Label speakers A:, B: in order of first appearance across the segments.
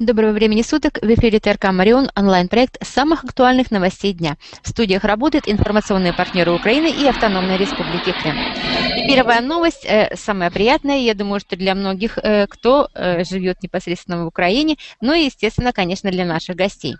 A: Доброго времени суток. В эфире ТРК «Марион» онлайн-проект самых актуальных новостей дня. В студиях работают информационные партнеры Украины и Автономной Республики Крым. И первая новость, э, самая приятная, я думаю, что для многих, э, кто э, живет непосредственно в Украине, ну и, естественно, конечно, для наших гостей.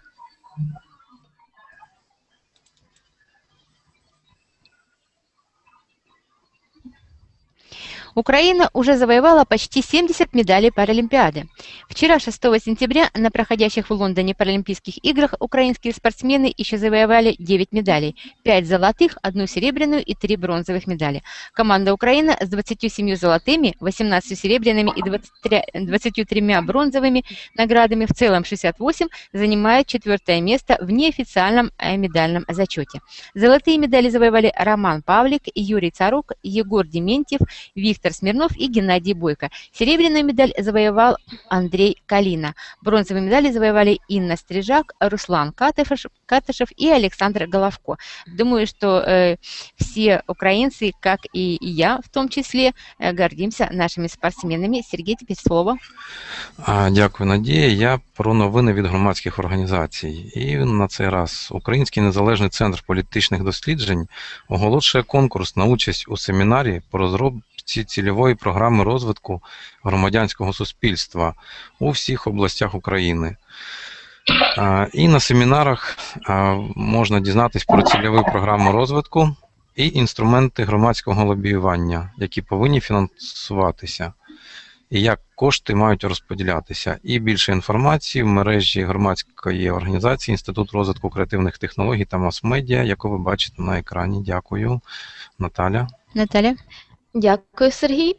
A: Украина уже завоевала почти 70 медалей Паралимпиады. Вчера, 6 сентября, на проходящих в Лондоне Паралимпийских играх украинские спортсмены еще завоевали 9 медалей, 5 золотых, 1 серебряную и 3 бронзовых медали. Команда Украины с 27 золотыми, 18 серебряными и 23, 23 бронзовыми наградами, в целом 68, занимает четвертое место в неофициальном э, медальном зачете. Золотые медали завоевали Роман Павлик, Юрий Царук, Егор Дементьев, Виктор Виктор Смирнов и Геннадий Бойко. Серебряную медаль завоевал Андрей Калина. Бронзовые медали завоевали Инна Стрижак, Руслан Катышев, Катышев и Александр Головко. Думаю, что э, все украинцы, как и, и я в том числе, э, гордимся нашими спортсменами. Сергій, теперь слово.
B: Дякую, Надія. Я про новини від громадських організацій. І на цей раз Український незалежний центр політичних досліджень оголошує конкурс на участь у семінарі по розробці цільової програми розвитку громадянського суспільства у всіх областях України. І на семінарах можна дізнатись про цільову програму розвитку і інструменти громадського лобіювання, які повинні фінансуватися, і як кошти мають розподілятися. І більше інформації в мережі громадської організації Інститут розвитку креативних технологій та мас-медіа, яку ви бачите на екрані. Дякую, Наталя.
A: Наталя.
C: Дякую, Сергій.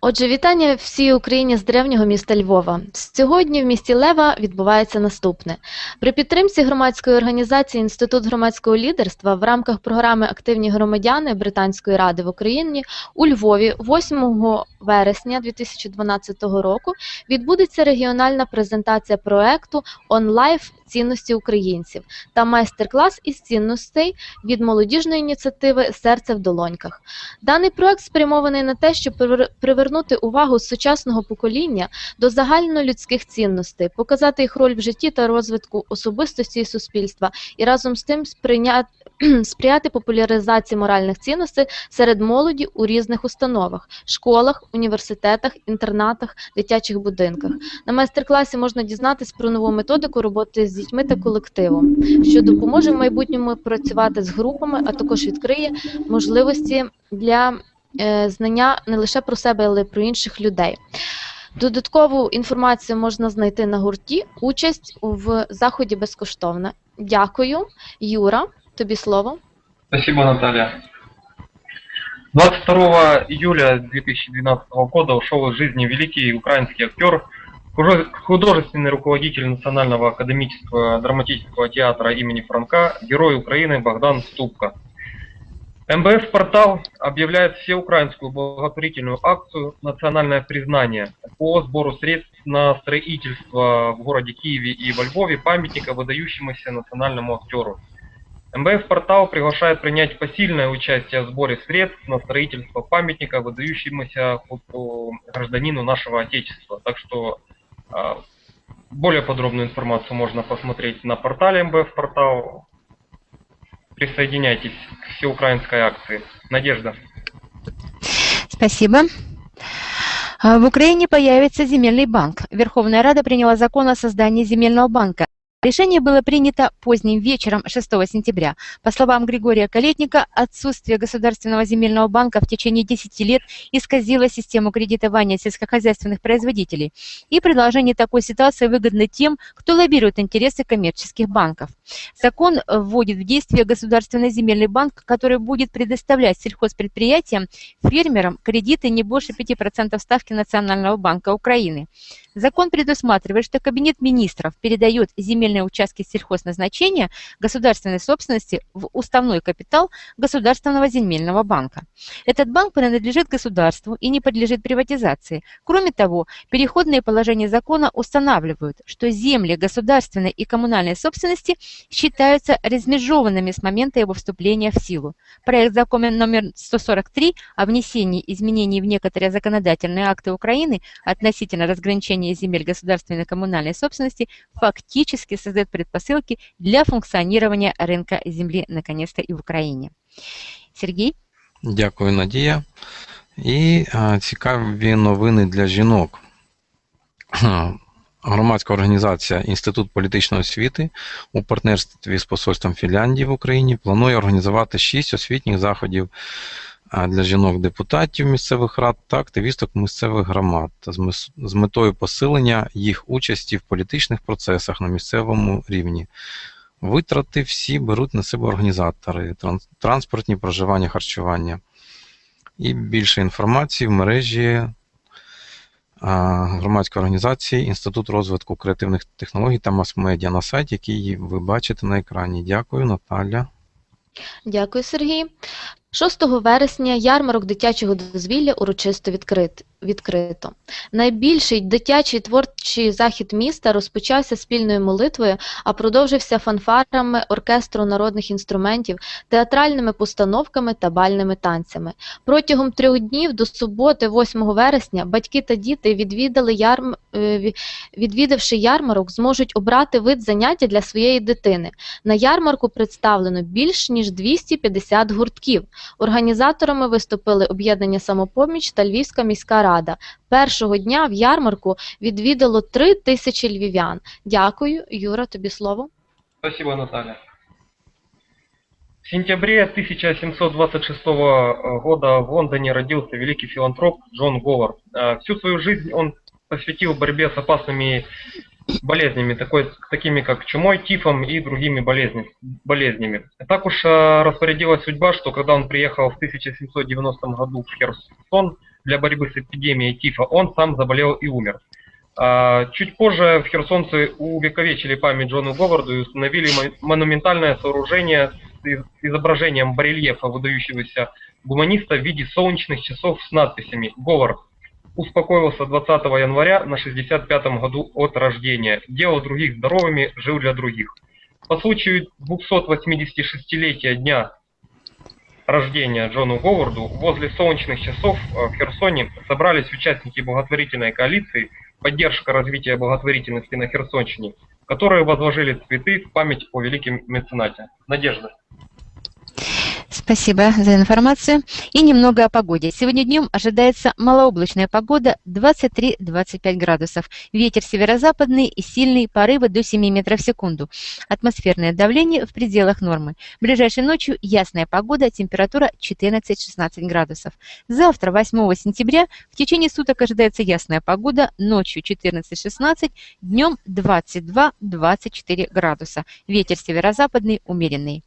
C: Отже, вітання всій Україні з древнього міста Львова. Сьогодні в місті Лева відбувається наступне. При підтримці громадської організації Інститут громадського лідерства в рамках програми Активні громадяни Британської ради в Україні у Львові 8 вересня 2012 року відбудеться регіональна презентація проекту «OnLife. Цінності українців та майстер-клас із цінностей від молодіжної ініціативи Серце в долоньках. Даний проект спрямований на те, щоб привернути увагу сучасного покоління до загальнолюдських цінностей, показати їх роль в житті та розвитку особистості і суспільства, і разом з тим сприйняти. Сприяти популяризації моральних цінностей серед молоді у різних установах школах, університетах, інтернатах, дитячих будинках. На майстер-класі можна дізнатись про нову методику роботи з дітьми та колективом, що допоможе в майбутньому працювати з групами, а також відкриє можливості для знання не лише про себе, але й про інших людей. Додаткову інформацію можна знайти на гурті. Участь в заході безкоштовна. Дякую, Юра. Тобі слово.
D: Спасибо, Наталья. 22 июля 2012 года ушел из жизни великий украинский актер, художественный руководитель Национального академического драматического театра имени Франка, герой Украины Богдан Ступка. МБФ «Портал» объявляет всеукраинскую благотворительную акцию «Национальное признание» по сбору средств на строительство в городе Киеве и во Львове памятника выдающемуся национальному актеру. МБФ «Портал» приглашает принять посильное участие в сборе средств на строительство памятника выдающемуся гражданину нашего Отечества. Так что более подробную информацию можно посмотреть на портале МБФ «Портал». Присоединяйтесь к всеукраинской акции. Надежда.
A: Спасибо. В Украине появится земельный банк. Верховная Рада приняла закон о создании земельного банка. Решение было принято поздним вечером 6 сентября. По словам Григория Калетника, отсутствие Государственного земельного банка в течение 10 лет исказило систему кредитования сельскохозяйственных производителей. И предложение такой ситуации выгодно тем, кто лоббирует интересы коммерческих банков. Закон вводит в действие Государственный земельный банк, который будет предоставлять сельхозпредприятиям, фермерам кредиты не больше 5% ставки Национального банка Украины. Закон предусматривает, что Кабинет министров передает земельный земельные участки сельхозназначения государственной собственности в уставной капитал Государственного земельного банка. Этот банк принадлежит государству и не подлежит приватизации. Кроме того, переходные положения закона устанавливают, что земли государственной и коммунальной собственности считаются размежеванными с момента его вступления в силу. Проект закона номер 143 о внесении изменений в некоторые законодательные акты Украины относительно разграничения земель государственной и коммунальной собственности фактически создает предпосылки для функционирования рынка земли наконец-то и в Украине. Сергей?
B: Дякую, Надія. І цікаві новини для жінок. Громадська організація Інститут політичної освіти у партнерстві з посольством Фінляндії в Україні планує організувати шість освітніх заходів для жінок-депутатів місцевих рад та активісток місцевих громад з метою посилення їх участі в політичних процесах на місцевому рівні. Витрати всі беруть на себе організатори, транспортні проживання, харчування. І більше інформації в мережі громадської організації Інститут розвитку креативних технологій та мас-медіа на сайті, який ви бачите на екрані. Дякую, Наталя.
C: Дякую, Сергій. 6 вересня ярмарок дитячого дозвілля урочисто відкрит, відкрито. Найбільший дитячий творчий захід міста розпочався спільною молитвою, а продовжився фанфарами оркестру народних інструментів, театральними постановками та бальними танцями. Протягом трьох днів до суботи, 8 вересня, батьки та діти відвідали ярм... е, відвідавши ярмарок, зможуть обрати вид заняття для своєї дитини. На ярмарку представлено більш ніж 250 гуртків. Організаторами виступили об'єднання самопоміч та Львівська міська рада. Першого дня в ярмарку відвідало 3 тисячі львів'ян. Дякую, Юра, тобі слово.
D: Спасибо, Наталья. В сентябре 1726 года в Лондоне родился великий филантроп Джон Говард. Всю свою жизнь он посвятил борьбе с опасными болезнями, такой, такими как чумой, тифом и другими болезни- болезнями. Так уж а, распорядилась судьба, что когда он приехал в 1790 году в Херсон для борьбы с эпидемией тифа, он сам заболел и умер. А, Чуть позже в Херсонце увековечили память Джону Говарду и установили мо- монументальное сооружение с из- изображением барельефа выдающегося гуманиста в виде солнечных часов с надписями «Говард. Успокоился 20 января на 65-м году от рождения. Делал других здоровыми, жил для других». По случаю 286-летия дня рождения Джону Говарду возле солнечных часов э, в Херсоне собрались участники благотворительной коалиции «Поддержка развития благотворительности на Херсонщине», которые возложили цветы в память о великом меценате. Надежда.
A: Спасибо за информацию. И немного о погоде. Сегодня днем ожидается малооблачная погода 23-25 градусов. Ветер северо-западный и сильный, порывы до 7 метров в секунду. Атмосферное давление в пределах нормы. Ближайшей ночью ясная погода, температура 14-16 градусов. Завтра, 8 сентября, в течение суток ожидается ясная погода, ночью 14-16, днем 22-24 градуса. Ветер северо-западный умеренный.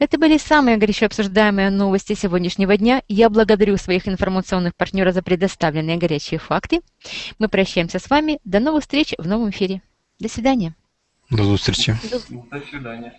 A: Это были самые горячо обсуждаемые новости сегодняшнего дня. Я благодарю своих информационных партнеров за предоставленные горячие факты. Мы прощаемся с вами. До новых встреч в новом эфире. До свидания.
B: До.
C: До
D: До свидания.